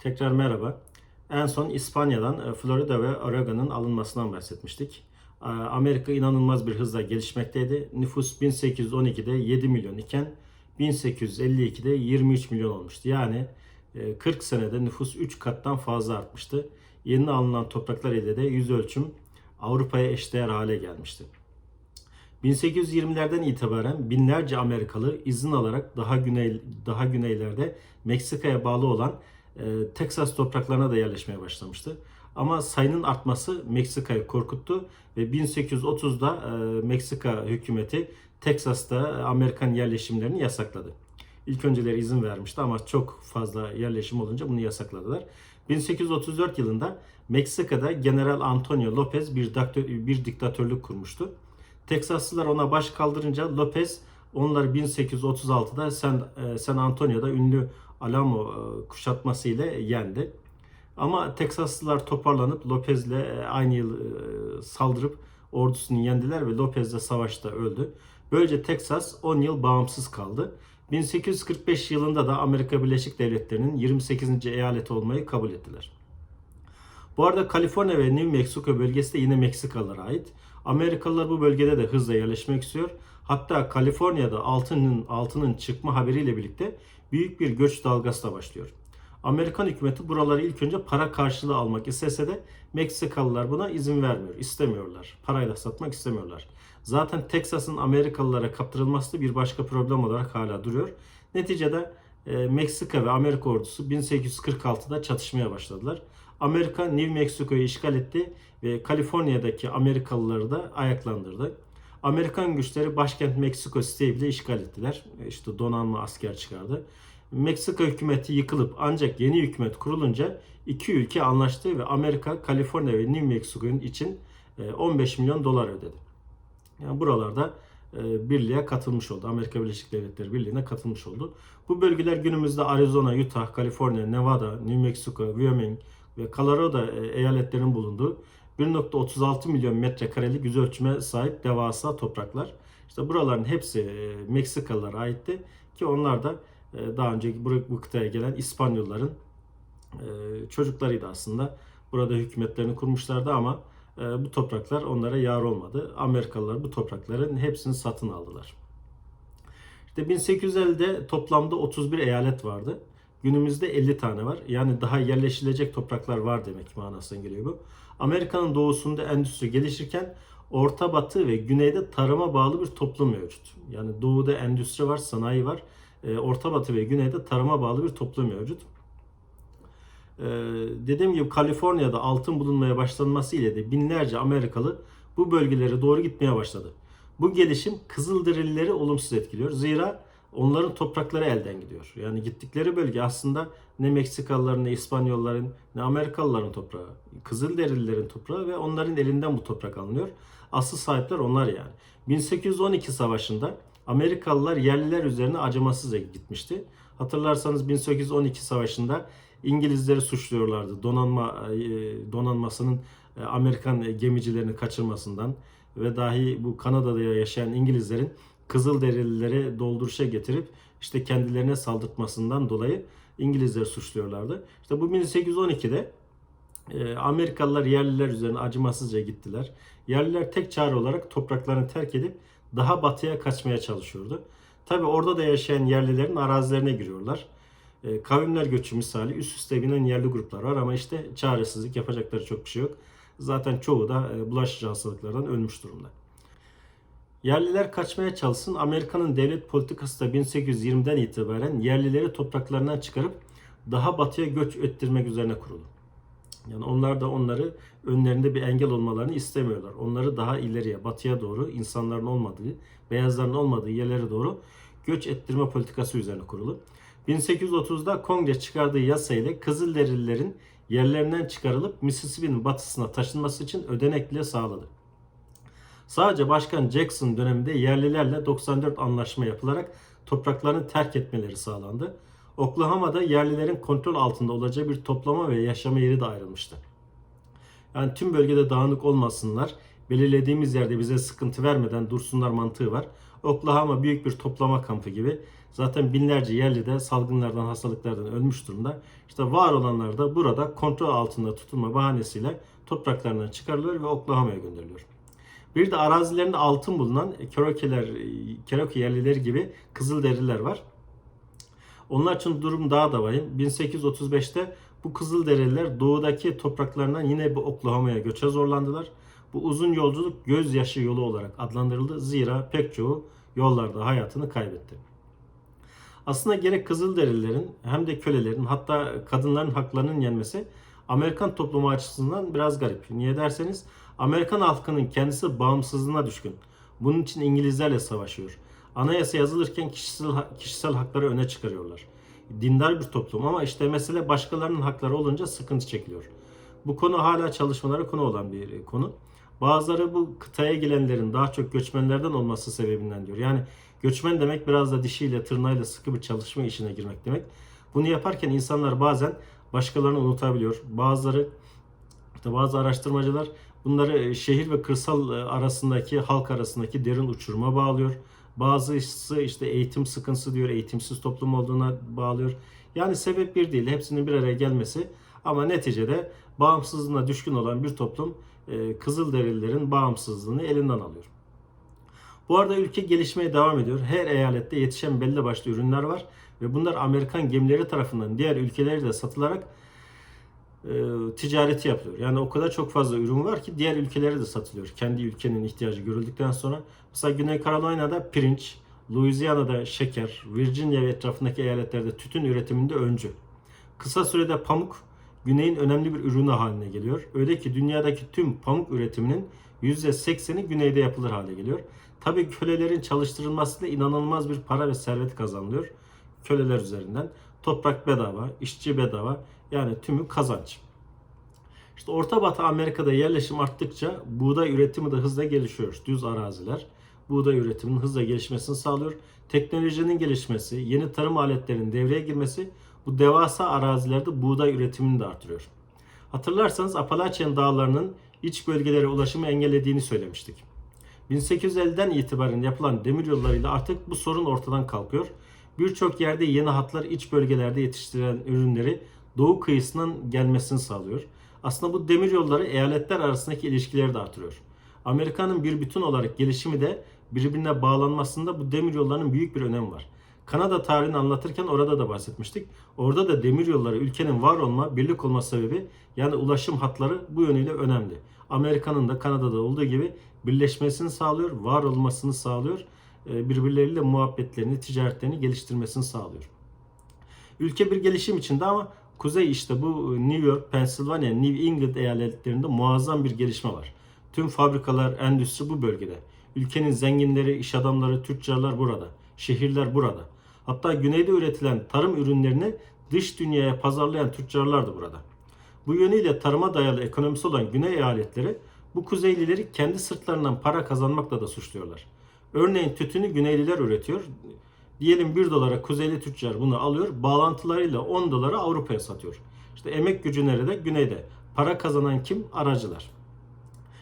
Tekrar merhaba. En son İspanya'dan e, Florida ve Oregon'un alınmasından bahsetmiştik. E, Amerika inanılmaz bir hızla gelişmekteydi. Nüfus 1812'de 7 milyon iken 1852'de 23 milyon olmuştu. Yani e, 40 senede nüfus 3 kattan fazla artmıştı. Yeni alınan topraklar ile de yüz ölçüm Avrupa'ya eşdeğer hale gelmişti. 1820'lerden itibaren binlerce Amerikalı izin alarak daha güney daha güneylerde Meksika'ya bağlı olan e, Teksas topraklarına da yerleşmeye başlamıştı. Ama sayının artması Meksika'yı korkuttu ve 1830'da e, Meksika hükümeti Teksas'ta Amerikan yerleşimlerini yasakladı. İlk önceleri izin vermişti ama çok fazla yerleşim olunca bunu yasakladılar. 1834 yılında Meksika'da General Antonio Lopez bir, daktö- bir diktatörlük kurmuştu. Teksaslılar ona baş kaldırınca Lopez onları 1836'da San, e, San Antonio'da ünlü Alamo e, kuşatması ile yendi. Ama Teksaslılar toparlanıp Lopez'le e, aynı yıl e, saldırıp ordusunu yendiler ve Lopez de savaşta öldü. Böylece Teksas 10 yıl bağımsız kaldı. 1845 yılında da Amerika Birleşik Devletleri'nin 28. eyaleti olmayı kabul ettiler. Bu arada Kaliforniya ve New Mexico bölgesi de yine Meksikalılara ait. Amerikalılar bu bölgede de hızla yerleşmek istiyor. Hatta Kaliforniya'da altının altının çıkma haberiyle birlikte büyük bir göç dalgası da başlıyor. Amerikan hükümeti buraları ilk önce para karşılığı almak istese de Meksikalılar buna izin vermiyor, istemiyorlar. Parayla satmak istemiyorlar. Zaten Teksas'ın Amerikalılara kaptırılması da bir başka problem olarak hala duruyor. Neticede e, Meksika ve Amerika ordusu 1846'da çatışmaya başladılar. Amerika New Mexico'yu işgal etti ve Kaliforniya'daki Amerikalıları da ayaklandırdı. Amerikan güçleri başkent Meksiko City'yi bile işgal ettiler. İşte donanma asker çıkardı. Meksika hükümeti yıkılıp ancak yeni hükümet kurulunca iki ülke anlaştı ve Amerika, Kaliforniya ve New Mexico'nun için e, 15 milyon dolar ödedi. Yani buralarda e, birliğe katılmış oldu. Amerika Birleşik Devletleri Birliği'ne katılmış oldu. Bu bölgeler günümüzde Arizona, Utah, Kaliforniya, Nevada, New Mexico, Wyoming ve Colorado e, eyaletlerinin bulunduğu 1.36 milyon metrekarelik yüz ölçüme sahip devasa topraklar. İşte buraların hepsi e, Meksikalılara aitti ki onlar da e, daha önce bu, kıtaya gelen İspanyolların e, çocuklarıydı aslında. Burada hükümetlerini kurmuşlardı ama bu topraklar onlara yar olmadı. Amerikalılar bu toprakların hepsini satın aldılar. İşte 1850'de toplamda 31 eyalet vardı. Günümüzde 50 tane var. Yani daha yerleşilecek topraklar var demek manasına geliyor bu. Amerika'nın doğusunda endüstri gelişirken Orta Batı ve Güney'de tarıma bağlı bir toplum mevcut. Yani doğuda endüstri var, sanayi var. E, Orta Batı ve Güney'de tarıma bağlı bir toplum mevcut. E, dediğim gibi Kaliforniya'da altın bulunmaya başlanması ile de binlerce Amerikalı bu bölgelere doğru gitmeye başladı. Bu gelişim Kızılderilileri olumsuz etkiliyor. Zira onların toprakları elden gidiyor. Yani gittikleri bölge aslında ne Meksikalıların, ne İspanyolların, ne Amerikalıların toprağı. Kızılderililerin toprağı ve onların elinden bu toprak alınıyor. Asıl sahipler onlar yani. 1812 savaşında Amerikalılar yerliler üzerine acımasızca gitmişti. Hatırlarsanız 1812 savaşında İngilizleri suçluyorlardı. Donanma e, donanmasının e, Amerikan gemicilerini kaçırmasından ve dahi bu Kanada'da yaşayan İngilizlerin Kızılderilileri dolduruşa getirip işte kendilerine saldırtmasından dolayı İngilizler suçluyorlardı. İşte bu 1812'de e, Amerikalılar yerliler üzerine acımasızca gittiler. Yerliler tek çare olarak topraklarını terk edip daha batıya kaçmaya çalışıyordu. Tabi orada da yaşayan yerlilerin arazilerine giriyorlar. E, kavimler göçü misali üst üste binen yerli gruplar var ama işte çaresizlik yapacakları çok bir şey yok. Zaten çoğu da e, bulaşıcı hastalıklardan ölmüş durumda. Yerliler kaçmaya çalışsın. Amerika'nın devlet politikası da 1820'den itibaren yerlileri topraklarından çıkarıp daha batıya göç ettirmek üzerine kurulu. Yani onlar da onları önlerinde bir engel olmalarını istemiyorlar. Onları daha ileriye, batıya doğru insanların olmadığı, beyazların olmadığı yerlere doğru göç ettirme politikası üzerine kurulu. 1830'da Kongre çıkardığı yasa ile Kızılderililerin yerlerinden çıkarılıp Mississippi'nin batısına taşınması için ödenek bile sağladı. Sadece Başkan Jackson döneminde yerlilerle 94 anlaşma yapılarak topraklarını terk etmeleri sağlandı. Oklahoma'da yerlilerin kontrol altında olacağı bir toplama ve yaşama yeri de ayrılmıştı. Yani tüm bölgede dağınık olmasınlar, belirlediğimiz yerde bize sıkıntı vermeden dursunlar mantığı var. Oklahoma büyük bir toplama kampı gibi. Zaten binlerce yerli de salgınlardan, hastalıklardan ölmüş durumda. İşte var olanlar da burada kontrol altında tutulma bahanesiyle topraklarından çıkarılıyor ve Oklahoma'ya gönderiliyor. Bir de arazilerinde altın bulunan Kerokeler, Cherokee yerlileri gibi Kızılderililer var. Onlar için durum daha da vahim. 1835'te bu Kızılderililer doğudaki topraklarından yine bu Oklahoma'ya göçe zorlandılar. Bu uzun yolculuk gözyaşı yolu olarak adlandırıldı. Zira pek çoğu yollarda hayatını kaybetti. Aslında gerek Kızılderililerin hem de kölelerin hatta kadınların haklarının yenmesi Amerikan toplumu açısından biraz garip. Niye derseniz Amerikan halkının kendisi bağımsızlığına düşkün. Bunun için İngilizlerle savaşıyor. Anayasa yazılırken kişisel, kişisel hakları öne çıkarıyorlar. Dindar bir toplum ama işte mesele başkalarının hakları olunca sıkıntı çekiliyor. Bu konu hala çalışmaları konu olan bir konu. Bazıları bu kıtaya gelenlerin daha çok göçmenlerden olması sebebinden diyor. Yani göçmen demek biraz da dişiyle tırnağıyla sıkı bir çalışma işine girmek demek. Bunu yaparken insanlar bazen başkalarını unutabiliyor. Bazıları işte bazı araştırmacılar bunları şehir ve kırsal arasındaki halk arasındaki derin uçuruma bağlıyor. Bazısı işte eğitim sıkıntısı diyor, eğitimsiz toplum olduğuna bağlıyor. Yani sebep bir değil, hepsinin bir araya gelmesi ama neticede bağımsızlığına düşkün olan bir toplum e, Kızılderililerin bağımsızlığını elinden alıyor. Bu arada ülke gelişmeye devam ediyor. Her eyalette yetişen belli başlı ürünler var ve bunlar Amerikan gemileri tarafından diğer ülkelere de satılarak e, ticareti yapılıyor. Yani o kadar çok fazla ürün var ki diğer ülkelere de satılıyor. Kendi ülkenin ihtiyacı görüldükten sonra. Mesela Güney Carolina'da pirinç, Louisiana'da şeker, Virginia ve etrafındaki eyaletlerde tütün üretiminde öncü. Kısa sürede pamuk güneyin önemli bir ürünü haline geliyor. Öyle ki dünyadaki tüm pamuk üretiminin %80'i güneyde yapılır hale geliyor. Tabii kölelerin çalıştırılmasıyla inanılmaz bir para ve servet kazanılıyor. Köleler üzerinden. Toprak bedava, işçi bedava. Yani tümü kazanç. İşte Orta Batı Amerika'da yerleşim arttıkça buğday üretimi de hızla gelişiyor. Düz araziler buğday üretiminin hızla gelişmesini sağlıyor. Teknolojinin gelişmesi, yeni tarım aletlerinin devreye girmesi bu devasa arazilerde buğday üretimini de artırıyor. Hatırlarsanız Apalachian dağlarının iç bölgelere ulaşımı engellediğini söylemiştik. 1850'den itibaren yapılan demir yollarıyla artık bu sorun ortadan kalkıyor. Birçok yerde yeni hatlar iç bölgelerde yetiştirilen ürünleri doğu kıyısından gelmesini sağlıyor. Aslında bu demir yolları eyaletler arasındaki ilişkileri de artırıyor. Amerika'nın bir bütün olarak gelişimi de birbirine bağlanmasında bu demir yollarının büyük bir önemi var. Kanada tarihini anlatırken orada da bahsetmiştik. Orada da demir yolları ülkenin var olma, birlik olma sebebi yani ulaşım hatları bu yönüyle önemli. Amerika'nın da Kanada'da olduğu gibi birleşmesini sağlıyor, var olmasını sağlıyor. E, birbirleriyle muhabbetlerini, ticaretlerini geliştirmesini sağlıyor. Ülke bir gelişim içinde ama kuzey işte bu New York, Pennsylvania, New England eyaletlerinde muazzam bir gelişme var. Tüm fabrikalar, endüstri bu bölgede. Ülkenin zenginleri, iş adamları, tüccarlar burada. Şehirler burada. Hatta güneyde üretilen tarım ürünlerini dış dünyaya pazarlayan tüccarlar da burada. Bu yönüyle tarıma dayalı ekonomisi olan güney eyaletleri bu kuzeylileri kendi sırtlarından para kazanmakla da suçluyorlar. Örneğin tütünü güneyliler üretiyor. Diyelim 1 dolara kuzeyli tüccar bunu alıyor. Bağlantılarıyla 10 dolara Avrupa'ya satıyor. İşte emek gücü nerede? Güneyde. Para kazanan kim? Aracılar.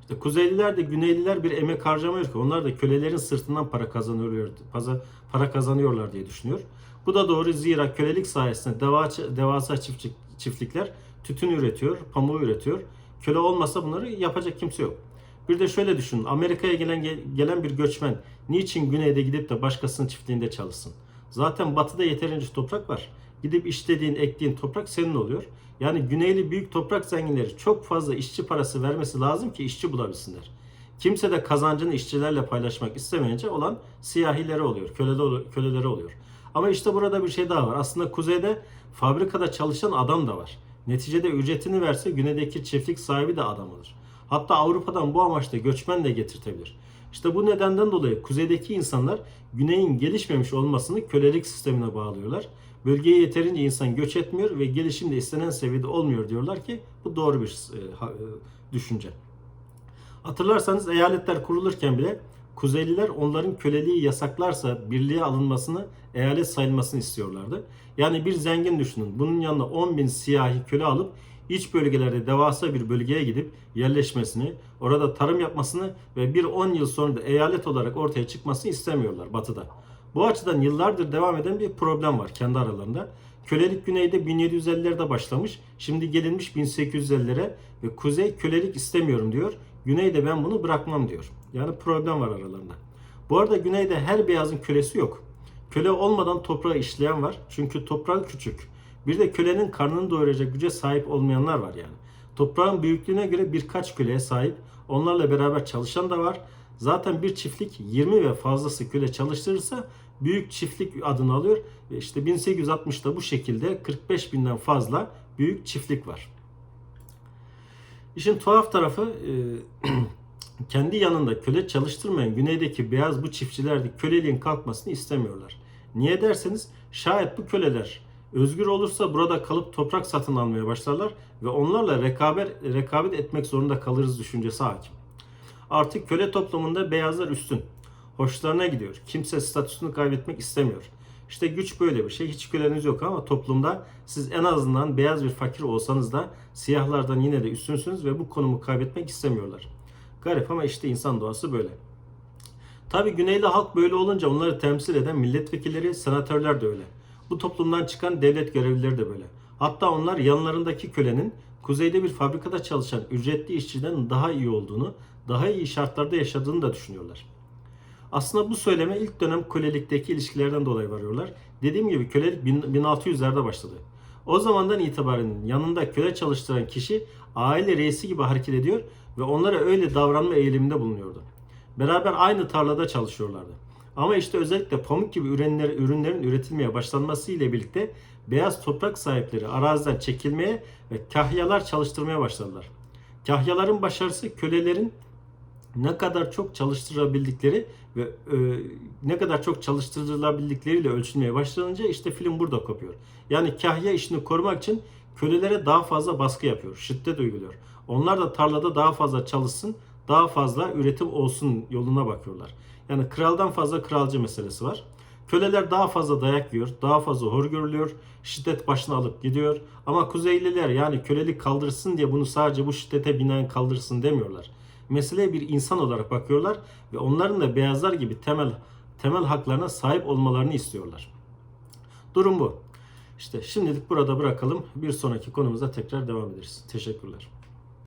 İşte Kuzeyliler de Güneyliler bir emek harcamıyor ki. Onlar da kölelerin sırtından para kazanıyor, para kazanıyorlar diye düşünüyor. Bu da doğru zira kölelik sayesinde devasa, devasa çiftçi, çiftlikler tütün üretiyor, pamuğu üretiyor. Köle olmasa bunları yapacak kimse yok. Bir de şöyle düşünün. Amerika'ya gelen gelen bir göçmen niçin güneyde gidip de başkasının çiftliğinde çalışsın? Zaten batıda yeterince toprak var. Gidip işlediğin, ektiğin toprak senin oluyor. Yani güneyli büyük toprak zenginleri çok fazla işçi parası vermesi lazım ki işçi bulabilsinler. Kimse de kazancını işçilerle paylaşmak istemeyince olan siyahileri oluyor, köleleri, köleleri oluyor. Ama işte burada bir şey daha var. Aslında kuzeyde fabrikada çalışan adam da var. Neticede ücretini verse güneydeki çiftlik sahibi de adam olur. Hatta Avrupa'dan bu amaçla göçmen de getirtebilir. İşte bu nedenden dolayı kuzeydeki insanlar güneyin gelişmemiş olmasını kölelik sistemine bağlıyorlar. Bölgeye yeterince insan göç etmiyor ve gelişim de istenen seviyede olmuyor diyorlar ki bu doğru bir e, e, düşünce. Hatırlarsanız eyaletler kurulurken bile Kuzeyliler onların köleliği yasaklarsa birliğe alınmasını, eyalet sayılmasını istiyorlardı. Yani bir zengin düşünün. Bunun yanına 10 bin siyahi köle alıp iç bölgelerde devasa bir bölgeye gidip yerleşmesini, orada tarım yapmasını ve bir 10 yıl sonra da eyalet olarak ortaya çıkmasını istemiyorlar batıda. Bu açıdan yıllardır devam eden bir problem var kendi aralarında. Kölelik güneyde 1750'lerde başlamış. Şimdi gelinmiş 1850'lere ve kuzey kölelik istemiyorum diyor. Güneyde ben bunu bırakmam diyor. Yani problem var aralarında. Bu arada güneyde her beyazın kölesi yok. Köle olmadan toprağı işleyen var. Çünkü toprağı küçük. Bir de kölenin karnını doyuracak güce sahip olmayanlar var yani. Toprağın büyüklüğüne göre birkaç köleye sahip. Onlarla beraber çalışan da var. Zaten bir çiftlik 20 ve fazlası köle çalıştırırsa büyük çiftlik adını alıyor. Ve işte 1860'da bu şekilde 45 binden fazla büyük çiftlik var. İşin tuhaf tarafı e, kendi yanında köle çalıştırmayan güneydeki beyaz bu çiftçiler de köleliğin kalkmasını istemiyorlar. Niye derseniz şayet bu köleler özgür olursa burada kalıp toprak satın almaya başlarlar ve onlarla rekabet, rekabet etmek zorunda kalırız düşüncesi hakim. Artık köle toplumunda beyazlar üstün. Hoşlarına gidiyor. Kimse statüsünü kaybetmek istemiyor. İşte güç böyle bir şey. Hiç köleniz yok ama toplumda siz en azından beyaz bir fakir olsanız da siyahlardan yine de üstünsünüz ve bu konumu kaybetmek istemiyorlar. Garip ama işte insan doğası böyle. Tabi güneyli halk böyle olunca onları temsil eden milletvekilleri, senatörler de öyle. Bu toplumdan çıkan devlet görevlileri de böyle. Hatta onlar yanlarındaki kölenin kuzeyde bir fabrikada çalışan ücretli işçiden daha iyi olduğunu, daha iyi şartlarda yaşadığını da düşünüyorlar. Aslında bu söyleme ilk dönem kölelikteki ilişkilerden dolayı varıyorlar. Dediğim gibi kölelik 1600'lerde başladı. O zamandan itibaren yanında köle çalıştıran kişi aile reisi gibi hareket ediyor ve onlara öyle davranma eğiliminde bulunuyordu. Beraber aynı tarlada çalışıyorlardı. Ama işte özellikle pamuk gibi ürünler, ürünlerin üretilmeye başlanması ile birlikte beyaz toprak sahipleri araziden çekilmeye ve kahyalar çalıştırmaya başladılar. Kahyaların başarısı kölelerin ne kadar çok çalıştırabildikleri ve e, ne kadar çok çalıştırılabildikleriyle ölçülmeye başlanınca işte film burada kopuyor. Yani kahya işini korumak için kölelere daha fazla baskı yapıyor, şiddet uyguluyor. Onlar da tarlada daha fazla çalışsın, daha fazla üretim olsun yoluna bakıyorlar. Yani kraldan fazla kralcı meselesi var. Köleler daha fazla dayak yiyor, daha fazla hor görülüyor, şiddet başına alıp gidiyor. Ama Kuzeyliler yani kölelik kaldırsın diye bunu sadece bu şiddete binaen kaldırsın demiyorlar. Meseleye bir insan olarak bakıyorlar ve onların da beyazlar gibi temel temel haklarına sahip olmalarını istiyorlar. Durum bu. İşte şimdilik burada bırakalım. Bir sonraki konumuza tekrar devam ederiz. Teşekkürler.